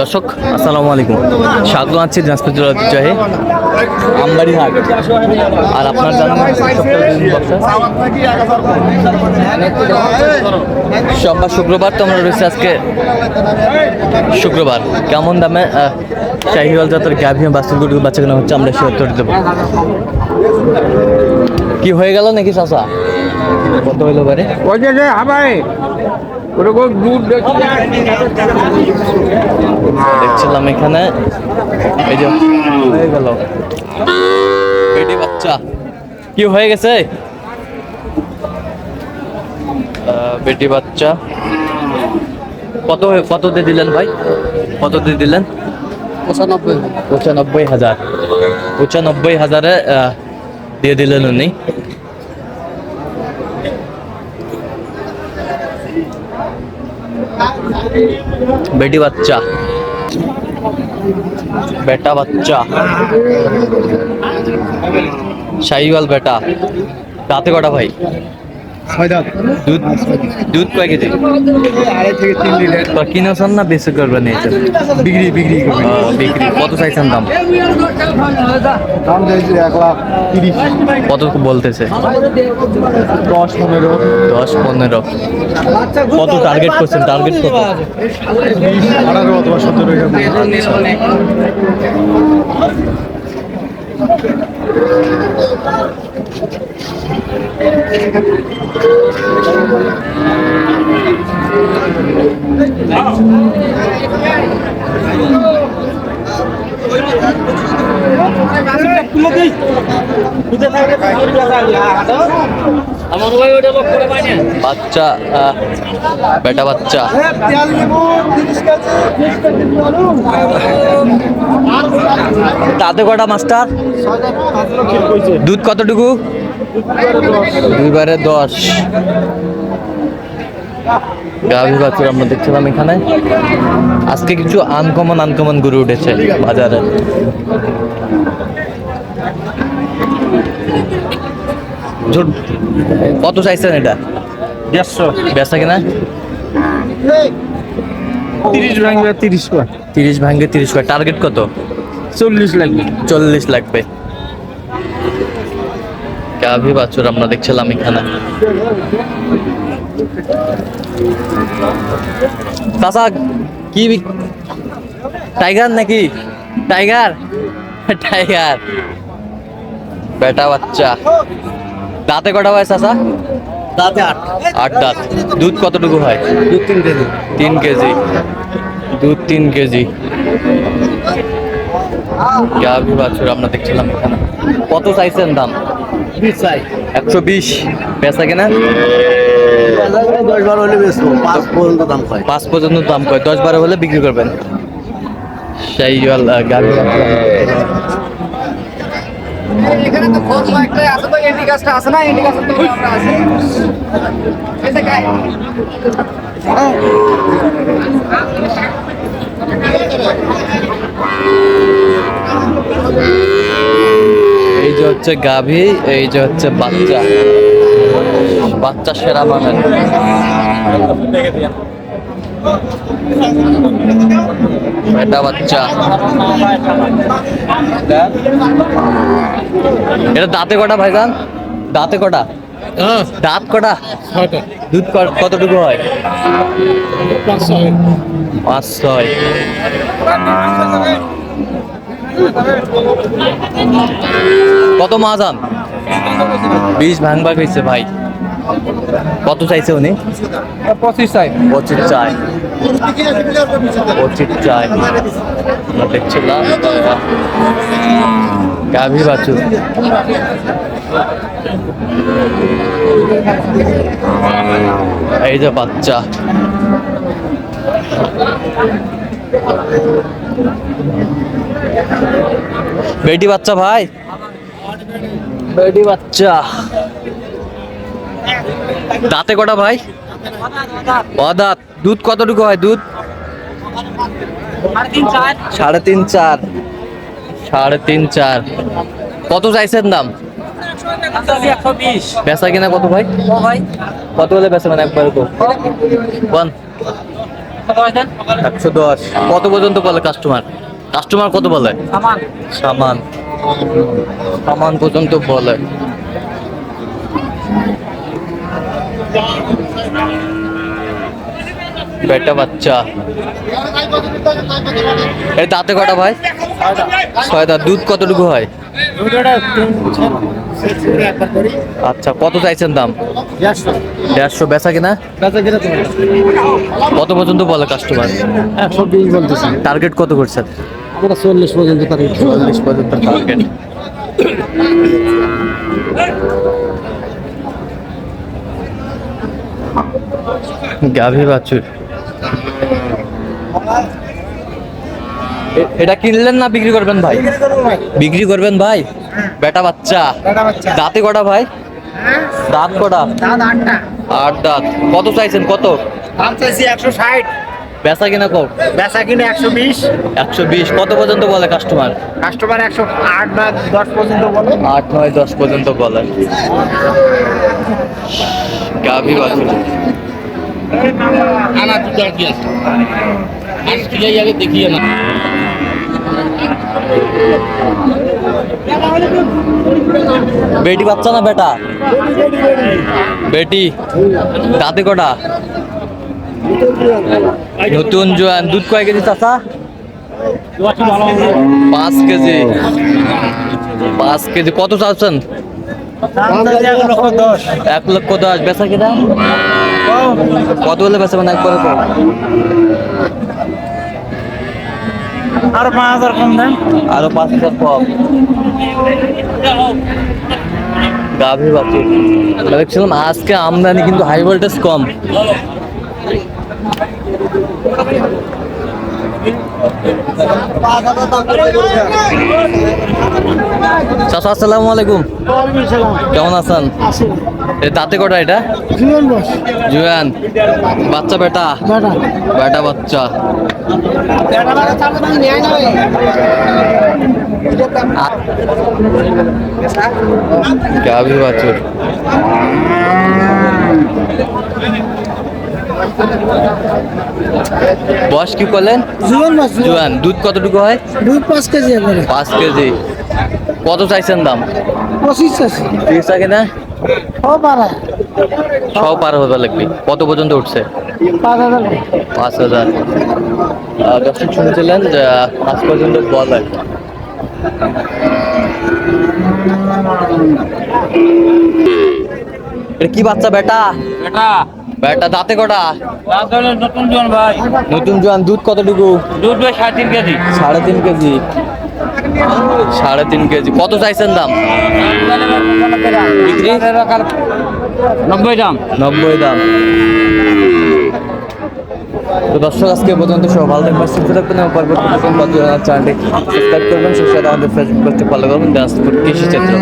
দর্শক, আসসালামু আলাইকুম। স্বাগত আছি দিনাজপুর জেলার ঐতিহ্যবাহী আমবাড়ি হাট। আর আপনার জানেন। সোমবার শুক্রবার তো আমরা রয়েছে আজকে। শুক্রবার। কেমন দামে শাহিওয়াল জাতের গাভী বাস্তব গরু বাচ্চা কেনা হচ্ছে আমরা সে উত্তর দেবো। কি হয়ে গেল নাকি চাষা কত হইল বারে? ওরকম দুধ দেখছিলাম এখানে। এই যে হয়ে গেল। বেটি বাচ্চা। কি হয়ে গেছে? আহ, বেটি বাচ্চা। কত হয়ে- কত দিয়ে দিলেন ভাই? কত দিয়ে দিলেন? পঁচানব্বই। পঁচানব্বই হাজার। পঁচানব্বই হাজারে আহ, দিয়ে দিলেন উনি। বেটি বাচ্চা। বেটা বাচ্চা। শাহিওয়াল বেটা। রাতে কটা ভাই? ছয় দাঁত। দুধ? দুধ কয় কেজি? আড়াই থেকে তিন লিটার। বা কিনেছেন না বেশি নিয়েছেন বিক্রি বিক্রি বিক্রি। কত চাইছেন দাম? দাম চাইছি এক লাখ তিরিশ। কত বলতেছে? দশ পনেরো। দশ পনেরো। কত টার্গেট করছেন? টার্গেট কত? আঠারো অথবা সতেরো এরকম বাচ্চা আহ, বেটা বাচ্চা। তাতে কটা মাস্টার? দুধ কতটুকু? দুইবারে দশ। গাভী বাছুর আমরা দেখছিলাম এখানে। আজকে কিছু আনকমন আনকমন গরু উঠেছে বাজারে। কত চাইছেন এটা? দেড়শো। বেচা কিনা? তিরিশ ভাঙবে তিরিশ কয় তিরিশ ভাঙ্গে তিরিশ করে। টার্গেট কত? চল্লিশ লাগবে। চল্লিশ লাগবে। গাভী বাছুর আমরা দেখছিলাম এখানে। চাচা কি টাইগার নাকি? টাইগার? টাইগার। বেটা বাচ্চা। দাঁতে কটা হয় চাচা? দাঁতে আট। আট দাঁত। দুধ কতটুকু হয়? দু তিন কেজি। তিন কেজি। দুধ তিন কেজি। গাভী বাছুর আমরা দেখছিলাম এখানে। কত চাইছেন দাম? একশো বিশ। বেচা কিনা? দশ বারো হলে পাঁচ পর্যন্ত দাম হয়। পাঁচ পর্যন্ত দাম কয়? দশ বারো হলে বিক্রি করবেন। সেই গাভী। এখানে তো খোঁজ একটাই আছে তো এন্টি কাজটা আছে না এন্টি কাজটা তো আমরা আছে। গাই এই যে হচ্ছে গাভী, এই যে হচ্ছে বাচ্চা। বাচ্চা সেরা মানের। এটা বাচ্চা। এটা দাঁতে কটা ভাইজান? দাঁতে কটা? দাঁত কটা? দুধ কতটুকু হয়? পাঁচ ছয়। কত মাহাজান? বিষ ভাঙবা হয়েছে ভাই। কত চাইছে উনি? পঁচিশ চাই। পঁচিশ চাই। পঁচিশ চাই। আমরা দেখছিলাম গাভী বাছুর এই যে বাচ্চা। বেটি বাচ্চা ভাই? বেটি বাচ্চা। দাঁতে কটা ভাই? অদাঁত। দুধ কতটুকু হয় দুধ? সাড়ে তিন চার। সাড়ে তিন চার। কত চাইছেন দাম? বেচা কিনা কত ভাই? কত হলে বেচা মানে একবার তো? একশো দশ। কত পর্যন্ত বলে কাস্টমার কাস্টমার কত বলে? সামান। সামান পর্যন্ত বলে। বেটা বাচ্চা। এর দাঁতে কটা ভাই? ছয় দাঁত দুধ কতটুকু হয়? আচ্ছা কত চাইছেন দাম? দেড়শো। বেচা কিনা? কত পর্যন্ত বলে কাস্টমার টার্গেট কত করছেন? আমরা চল্লিশ পর্যন্ত পারি চল্লিশ পর্যন্ত টার্গেট গাভী বাছুর। এটা কিনলেন না বিক্রি করবেন ভাই? বিক্রি করবেন ভাই? বেটা বাচ্চা। দাঁতে কটা ভাই? দাঁত কটা? আট দাঁত। কত চাইছেন? কত? দাম চাইছি একশো ষাট। বেচা কিনা কম? বেচা কিনে একশো বিশ। একশো বিশ। কত পর্যন্ত বলে কাস্টমার কাস্টমার একশো আট বা দশ পর্যন্ত বলে। আট নয় দশ পর্যন্ত বলে। গাভী বাছুর। আনা আর কি আছে? আগে দেখিয়ে না বেটি বাচ্চা না বেটা। বেটি। দাঁতে কটা? নতুন জোয়ান। দুধ কয় কেজি চাচা? পাঁচ কেজি। পাঁচ কেজি। কত চাচ্ছেন? এক লক্ষ দশ। বেচা কিনা? কত হলে বেচা মানে একবারে আর পাঁচ হাজার কম দেন। আরও পাঁচ হাজার কম। গাভী বাছুর। দেখছিলাম আজকে আমদানি কিন্তু হাই ভোল্টেজ কম। চাচা আসসালামু আলাইকুম। কেমন আছেন? দাঁতে কটা এটা? জুয়ান। বাচ্চা বেটা? বেটা বাচ্চা। গাভী বয়স কি করলেন? জীবন মাছ জুয়ান। দুধ কতটুকু হয়? দুই পাঁচ কেজি পাঁচ কেজি। কত চাইছেন দাম? পঁচিশ আছে তিরিশ টাকা না সব পার হতে লাগবে। কত পর্যন্ত উঠছে? পাঁচ হাজার। পাঁচ দর্শক শুনছিলেন আজ পর্যন্ত বলে এটা কি বাচ্চা বেটা? এটা বেটা দাঁতে কটা? নতুন জন ভাই। নতুন জোয়ান দুধ কতটুকু? দুধ ভাই সাড়ে তিন কেজি। সাড়ে তিন কেজি। সাড়ে তিন কেজি। কত চাইছেন দাম? বিক্রি? নব্বই দাম। নব্বই দাম। তো দর্শক আজকে পর্যন্ত সব ভালো থাকবেন সুস্থ থাকবেন এবং পরবর্তী চ্যানেলটি সাবস্ক্রাইব করবেন সেই সাথে আমাদের ফেসবুক পেজটি ফলো করবেন কৃষি চিত্র